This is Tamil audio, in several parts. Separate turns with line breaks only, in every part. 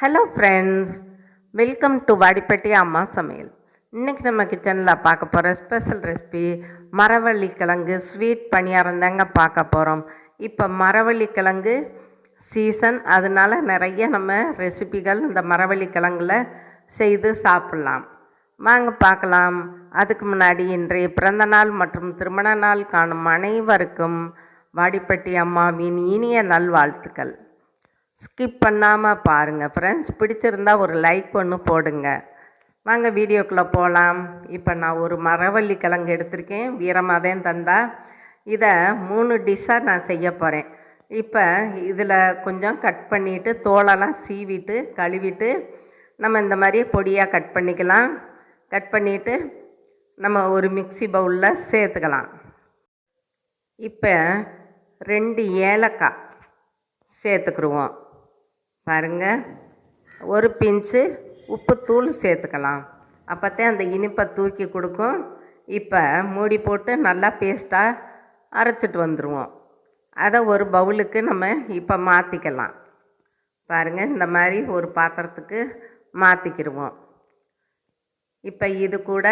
Hello friends welcome to Vadipatti அம்மா சமையல் இன்றைக்கி நம்ம கிச்சனில் பார்க்க போகிற ஸ்பெஷல் ரெசிபி மரவள்ளி கிழங்கு ஸ்வீட் பணியாரம் தாங்க பார்க்க போகிறோம் இப்போ மரவள்ளி கிழங்கு சீசன் அதனால நிறைய நம்ம ரெசிபிகள் இந்த மரவள்ளி கிழங்குல செய்து சாப்பிட்லாம். வாங்க பார்க்கலாம். அதுக்கு முன்னாடி இன்றைய பிறந்த நாள் மற்றும் திருமண நாள் காணும் அனைவருக்கும் வாடிப்பட்டி அம்மாவின் இனிய நல்வாழ்த்துக்கள். ஸ்கிப் பண்ணாமல் பாருங்கள் ஃப்ரெண்ட்ஸ் பிடிச்சிருந்தா ஒரு லைக் ஒன்று போடுங்க. வாங்க வீடியோக்குள்ளே போகலாம் இப்போ நான் ஒரு மரவள்ளி கிழங்கு எடுத்திருக்கேன். வீரமாதேன் தந்தா. இதை மூணு டிஷ்ஷாக நான் செய்ய போகிறேன் இப்போ இதில் கொஞ்சம் கட் பண்ணிவிட்டு தோலெல்லாம் சீவிட்டு கழுவிட்டு நம்ம இந்த மாதிரி பொடியாக கட் பண்ணிக்கலாம். கட் பண்ணிவிட்டு நம்ம ஒரு மிக்ஸி பவுலில் சேர்த்துக்கலாம். இப்போ ரெண்டு ஏலக்காய் சேர்த்துக்குருவோம். பாருங்கள் ஒரு பிஞ்சு உப்புத்தூள் சேர்த்துக்கலாம். அப்போத்தே அந்த இனிப்பை தூக்கி கொடுக்கும். இப்போ மூடி போட்டு நல்லா பேஸ்ட்டாக அரைச்சிட்டு வந்துடுவோம் அதை ஒரு பவுலுக்கு நம்ம இப்போ மாற்றிக்கலாம் பாருங்கள் இந்த மாதிரி ஒரு பாத்திரத்துக்கு மாற்றிக்கிடுவோம் இப்போ இது கூட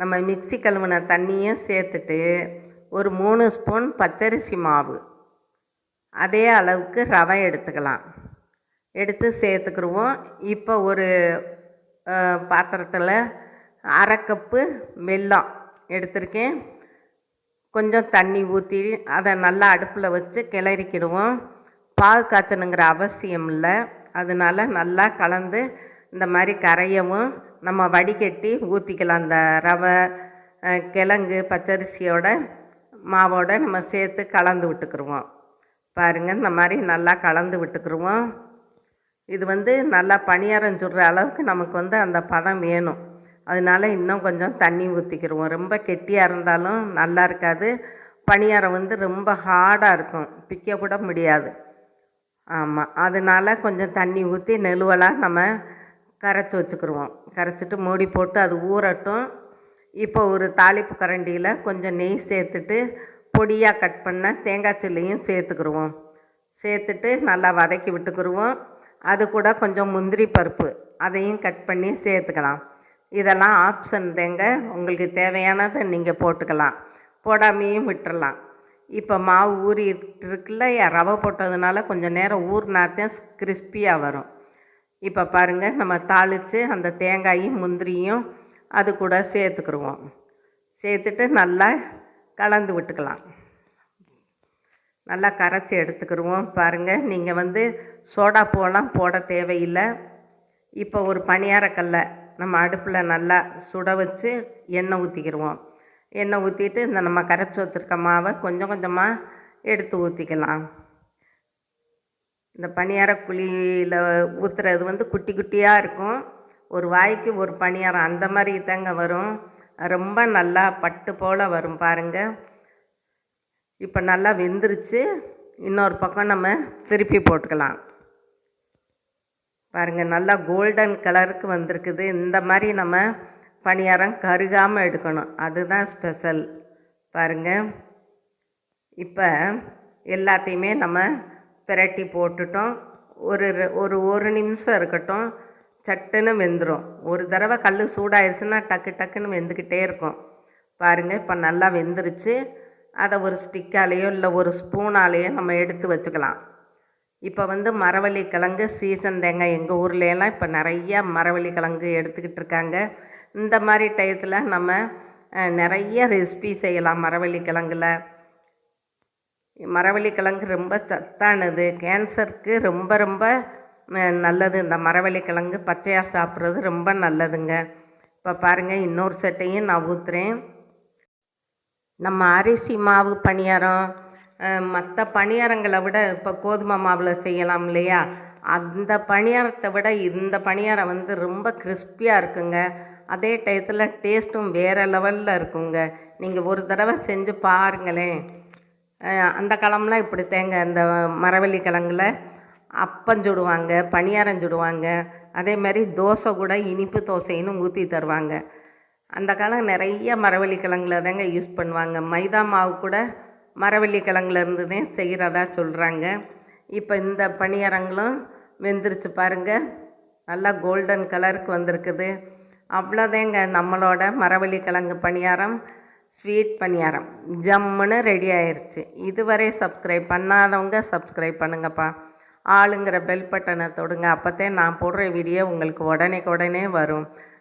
நம்ம மிக்ஸி கழுவின தண்ணியும் சேர்த்துட்டு ஒரு மூணு ஸ்பூன் பச்சரிசி மாவு. அதே அளவுக்கு ரவை எடுத்துக்கலாம். எடுத்து சேர்த்துக்கிடுவோம் இப்போ ஒரு பாத்திரத்தில் அரை கப்பு வெல்லம் எடுத்திருக்கேன். கொஞ்சம் தண்ணி ஊற்றி அதை நல்லா அடுப்பில் வச்சு கிளறிக்கிடுவோம். பாகு காய்ச்சணுங்கிற அவசியம் இல்லை. அதனால நல்லா கலந்து இந்த மாதிரி கரையவும் நம்ம வடிகட்டி ஊற்றிக்கலாம் அந்த ரவை கிழங்கு பச்சரிசியோட மாவோட நம்ம சேர்த்து கலந்து விட்டுக்குருவோம். பாருங்கள் இந்த மாதிரி நல்லா கலந்து விட்டுக்குருவோம். இது வந்து நல்லா பணியாரம் சுடுற அளவுக்கு நமக்கு வந்து அந்த பதம் வேணும். அதனால இன்னும் கொஞ்சம் தண்ணி ஊற்றிக்கிடுவோம் ரொம்ப கெட்டியாக இருந்தாலும் நல்லா இருக்காது. பணியாரம் வந்து ரொம்ப ஹார்டாக இருக்கும். பிக்க கூட முடியாது. ஆமாம் அதனால கொஞ்சம் தண்ணி ஊற்றி நெழுவலாக நம்ம கரைச்சி வச்சுக்கிடுவோம் கரைச்சிட்டு மூடி போட்டு அது ஊறட்டும். இப்போ ஒரு தாளிப்பு கரண்டியில் கொஞ்சம் நெய் சேர்த்துட்டு பொடியாக கட் பண்ண தேங்காய் சில்லையும் சேர்த்துக்கிருவோம். சேர்த்துட்டு நல்லா வதக்கி விட்டுக்கிருவோம். அது கூட கொஞ்சம் முந்திரி பருப்பு அதையும் கட் பண்ணி சேர்த்துக்கலாம். இதெல்லாம் ஆப்ஷன் தேங்க. உங்களுக்கு தேவையானதை நீங்கள் போட்டுக்கலாம். போடாமையும் விட்டுறலாம். இப்போ மாவு ஊறிட்டு இருக்குல்ல ரவை போட்டதுனால கொஞ்சம் நேரம் ஊறினாத்தையும் கிறிஸ்பியாக வரும். இப்போ பாருங்கள் நம்ம தாளித்து அந்த தேங்காயும் முந்திரியும் அது கூட சேர்த்துக்கிருவோம். சேர்த்துட்டு நல்லா கலந்து விட்டுக்கலாம். நல்லா கரைச்சி எடுத்துக்கிருவோம் பாருங்கள் நீங்கள் வந்து சோடா பூவெல்லாம் போட தேவையில்லை. இப்போ ஒரு பணியாரக்கல்லை நம்ம அடுப்பில் நல்லா சுட வச்சு எண்ணெய் ஊற்றிக்கிடுவோம் எண்ணெய் ஊற்றிட்டு இந்த நம்ம கரைச்சி வச்சுருக்க மாவை கொஞ்சம் கொஞ்சமாக எடுத்து ஊற்றிக்கலாம் இந்த பணியார குழியில் ஊற்றுறது வந்து குட்டி குட்டியாக இருக்கும். ஒரு வாய்க்கு ஒரு பணியாரம் அந்த மாதிரி தாங்க வரும். ரொம்ப நல்லா பட்டு போல் வரும் பாருங்கள் இப்போ நல்லா வெந்துருச்சு. இன்னொரு பக்கம் நம்ம திருப்பி போட்டுக்கலாம். பாருங்கள் நல்லா கோல்டன் கலருக்கு வந்திருக்குது. இந்த மாதிரி நம்ம பணியாரம் கருகாமல் எடுக்கணும். அதுதான் ஸ்பெஷல். பாருங்கள் இப்போ எல்லாத்தையுமே நம்ம பிரட்டி போட்டுட்டோம். ஒரு ஒரு ஒரு நிமிஷம் இருக்கட்டும். சட்டுன்னு வெந்துடும் ஒரு தடவை கல் சூடாயிருச்சுன்னா டக்கு டக்குன்னு வெந்துக்கிட்டே இருக்கும். பாருங்கள் இப்போ நல்லா வெந்துருச்சு. அதை ஒரு ஸ்டிக்காலேயோ இல்லை ஒரு ஸ்பூனாலேயோ நம்ம எடுத்து வச்சுக்கலாம். இப்போ வந்து மரவள்ளி கிழங்கு சீசன் தேங்காய் எங்கள் ஊர்லேயெல்லாம் இப்போ நிறைய மரவள்ளி கிழங்கு எடுத்துக்கிட்டு இருக்காங்க. இந்த மாதிரி டயத்தில் நம்ம நிறைய ரெசிபி செய்யலாம் மரவள்ளி கிழங்குல. மரவள்ளி கிழங்கு ரொம்ப சத்தானது. கேன்சருக்கு ரொம்ப ரொம்ப நல்லது. இந்த மரவள்ளி கிழங்கு பச்சையாக சாப்பிட்றது ரொம்ப நல்லதுங்க. இப்போ பாருங்கள் இன்னொரு செட்டையும் நான் ஊற்றுறேன் நம்ம அரிசி மாவு பணியாரம் மற்ற பணியாரங்களை விட இப்போ கோதுமை மாவில் செய்யலாம் இல்லையா? அந்த பணியாரத்தை விட இந்த பணியாரம் வந்து ரொம்ப கிறிஸ்பியாக இருக்குங்க. அதே டயத்தில் டேஸ்ட்டும் வேறு லெவலில் இருக்குங்க. நீங்கள் ஒரு தடவை செஞ்சு பாருங்களேன். அந்த காலம்லாம் இப்படி தேங்க அந்த மரவள்ளி கிழங்குல அப்பம் சுடுவாங்க பணியாரம் சுடுவாங்க. அதே மாதிரி தோசை கூட இனிப்பு தோசைன்னு ஊற்றி தருவாங்க. அந்த காலம் நிறைய மரவள்ளி கிழங்குல தாங்க யூஸ் பண்ணுவாங்க. மைதா மாவு கூட மரவள்ளி கிழங்குலேருந்து தான் செய்கிறதா சொல்கிறாங்க இப்போ இந்த பணியாரங்களும் வெந்துருச்சு பாருங்கள் நல்லா கோல்டன் கலருக்கு வந்திருக்குது. அவ்வளோதேங்க நம்மளோட மரவள்ளி கிழங்கு பணியாரம் ஸ்வீட் பணியாரம். ஜம்முன்னு ரெடி ஆயிடுச்சு இதுவரை சப்ஸ்கிரைப் பண்ணாதவங்க சப்ஸ்கிரைப் பண்ணுங்கப்பா. ஆளுங்கிற பெல் பட்டனை தொடுங்க. அப்போத்தே நான் போடுற வீடியோ உங்களுக்கு உடனே உடனே வரும்.